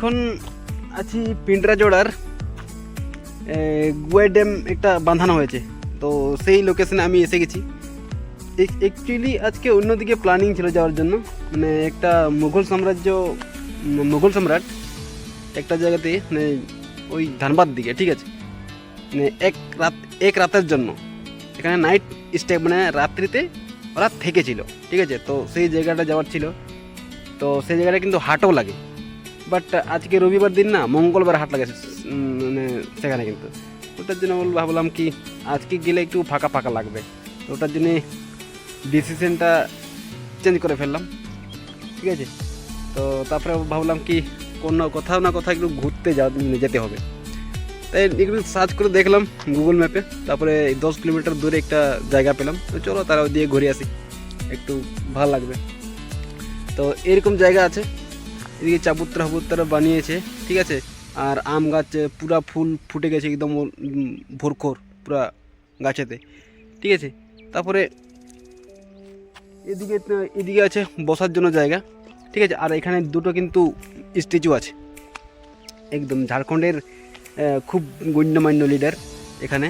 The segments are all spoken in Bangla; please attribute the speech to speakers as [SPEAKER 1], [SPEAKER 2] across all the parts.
[SPEAKER 1] এখন আছি পিন্ডরা জোড়ার গুয়াই ড্যাম একটা বাঁধানো হয়েছে। তো সেই লোকেশনে আমি এসে গেছি। অ্যাকচুয়ালি আজকে অন্যদিকে প্ল্যানিং ছিল যাওয়ার জন্য। মানে একটা মুঘল সাম্রাজ্য মুঘল সম্রাট একটা জায়গাতে মানে ওই ধানবাদ দিকে, ঠিক আছে? মানে এক রাত, এক রাতের জন্য। এখানে নাইট স্টে মানে রাত্রিতে ওরা থেকেছিল, ঠিক আছে? তো সেই জায়গাটা যাওয়ার ছিল। তো সেই জায়গাটা কিন্তু হাটও লাগে। বাট আজকে রবিবার দিন না, মঙ্গলবার হাট লাগে মানে সেখানে কিন্তু। ওটার জন্য বল- ভাবলাম কি, আজকে গেলে একটু ফাঁকা ফাঁকা লাগবে। ওটার জন্যে ডিসিশনটা চেঞ্জ করে ফেললাম। ঠিক আছে? তো তারপরে ভাবলাম কি, কোনো কোথাও না কোথাও একটু ঘুরতে যা মানে যেতে হবে। তাই একটু সার্চ করে দেখলাম গুগল ম্যাপে তারপরে দশ কিলোমিটার দূরে একটা জায়গা পেলাম। তো চলো তারা দিয়ে ঘুরে আসি। একটু ভালো লাগবে। তো এরকম জায়গা আছে। এদিকে চাবুত্রা হাবুত্রা বানিয়েছে, ঠিক আছে? আর আম গাছ পুরা ফুল ফুটে গেছে একদম ভোরখোর পুরা গাছেতে, ঠিক আছে? তারপরে এদিকে এদিকে আছে বসার জন্য জায়গা, ঠিক আছে? আর এখানে দুটো কিন্তু স্ট্যাচু আছে, একদম ঝাড়খণ্ডের খুব গণ্যমান্য লিডার এখানে,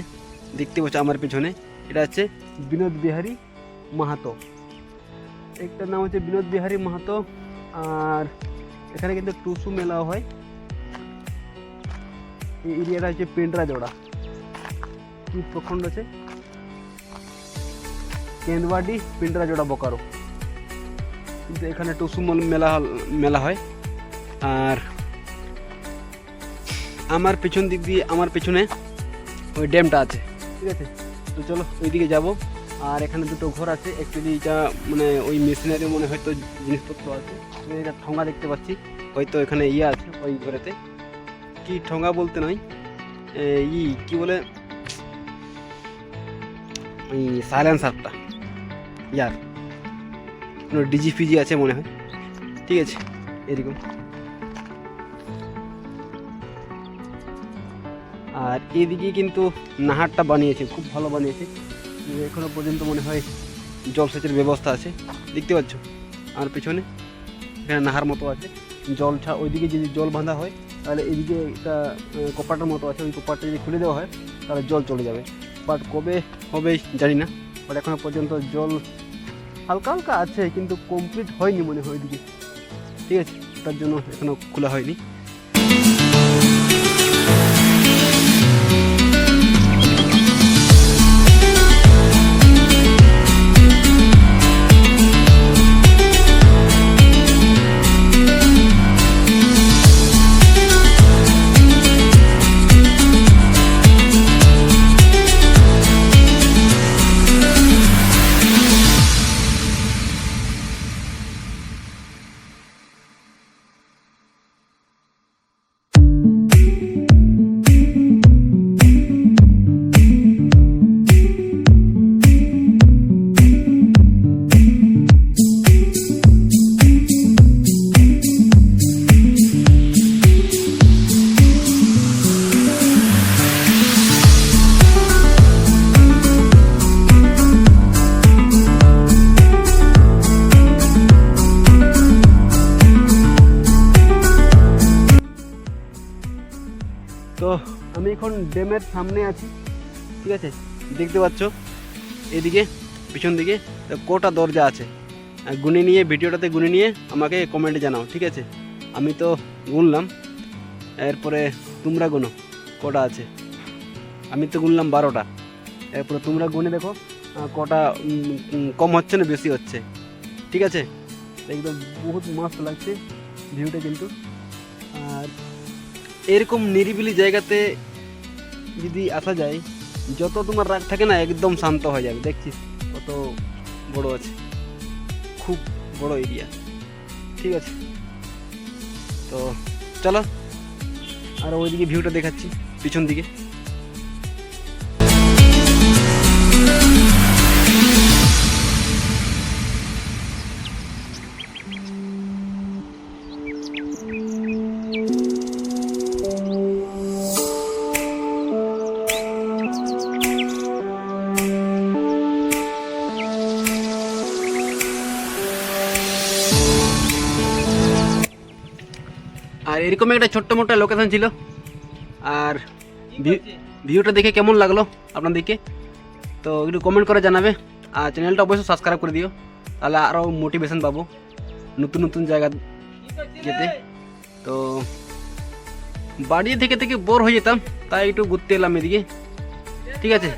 [SPEAKER 1] দেখতে পাচ্ছ আমার পিছনে, এটা হচ্ছে বিনোদ বিহারী মাহাতো, একটা নাম হচ্ছে বিনোদ বিহারী মাহাতো, আর এখানে কিন্তু টুসু মেলা হয়। এই এরিয়াটা হচ্ছে পেন্ডরা জোড়া। কি প্রখণ্ড আছে। কেন্দওয়াডি পিন্ডরা জোড়া, বোকারো। কিন্তু এখানে টুসু মল- মেলা মেলা হয়। আর আমার পেছন দিক দিয়ে, আমার পেছনে ওই ড্যামটা আছে। ঠিক আছে? তো চলো ওইদিকে যাব। আর এখানে দুটো ঘর আছে অ্যাকচুয়ালি এটা মানে ওই মেশিনারি মনে হয়তো জিনিসপত্র আছে। এটা ঠোঙা দেখতে পাচ্ছি, হয়তো এখানে ইয়ে আছে ওই ঘরেতে। কি ঠোঙা বলতে নয় ই, কি বলে? ওই সাইলেন্সারটা ইয়ার। কোনো ডিজি ফিজি আছে মনে হয়। ঠিক আছে, এরকম। আর এদিকে কিন্তু নাহারটা বানিয়েছে, খুব ভালো বানিয়েছে। এখনও পর্যন্ত মনে হয় জলসেচের ব্যবস্থা আছে। দেখতে পাচ্ছ? আমার পিছনে এখানে নাহার মতো আছে। জল ছা ওইদিকে যদি জল বাঁধা হয়, তাহলে এদিকে একটা কপাটার মতো আছে। ওই কপারটা যদি খুলে দেওয়া হয়, তাহলে জল চলে যাবে। বাট কবে হবে জানি না। বাট এখনও পর্যন্ত জল হালকা হালকা আছে, কিন্তু কমপ্লিট হয়নি মনে হয় ওইদিকে। ঠিক আছে? তার জন্য এখনও খোলা হয়নি। এখন ড্যামের সামনে আছি। ঠিক আছে? দেখতে পাচ্ছ? এদিকে, পিছন দিকে, কটা দরজা আছে। গুনে নিয়ে, ভিডিওটাতে গুনে নিয়ে আমাকে কমেন্টে জানাও, ঠিক আছে? আমি তো গুনলাম। এরপরে তোমরা গুনো, কটা আছে? আমি তো গুনলাম বারোটা। এরপরে তোমরা গুনে দেখো কটা কম হচ্ছে না বেশি হচ্ছে। ঠিক আছে? একদম বহুত মস্ত লাগছে ভিউটা কিন্তু। আর এরকম নিরিবিলি জায়গাতে যদি আসা যায়, যত তোমার রাগ থাকে না, একদম শান্ত হয়ে যাবে। দেখছিস কত বড় আছে। খুব বড় এরিয়া ঠিক আছে? তো চলো, আর ওইদিকে ভিউটা দেখাচ্ছি, পিছন দিকে। এরকম একটা ছোট্ট মোটো লোকেশন ছিল। আর ভিউটা দেখে কেমন লাগল আপনাদেরকে? তো একটু কমেন্ট করে জানাবে। আর চ্যানেলটা অবশ্যই সাবস্ক্রাইব করে দিও। তাহলে আরও মোটিভেশন পাবো নতুন নতুন জায়গা যেতে। তো বাড়ি থেকে থেকে বোর হয়ে যেতাম, তাই একটু ঘুরতে এলাম এদিকে। ঠিক আছে?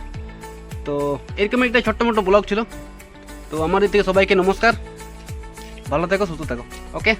[SPEAKER 1] তো এরকম একটা ছোট্ট মোটো ব্লগ ছিল। তো আমার দিক থেকে সবাইকে নমস্কার। ভালো থাকো, সুস্থ থাকো। ওকে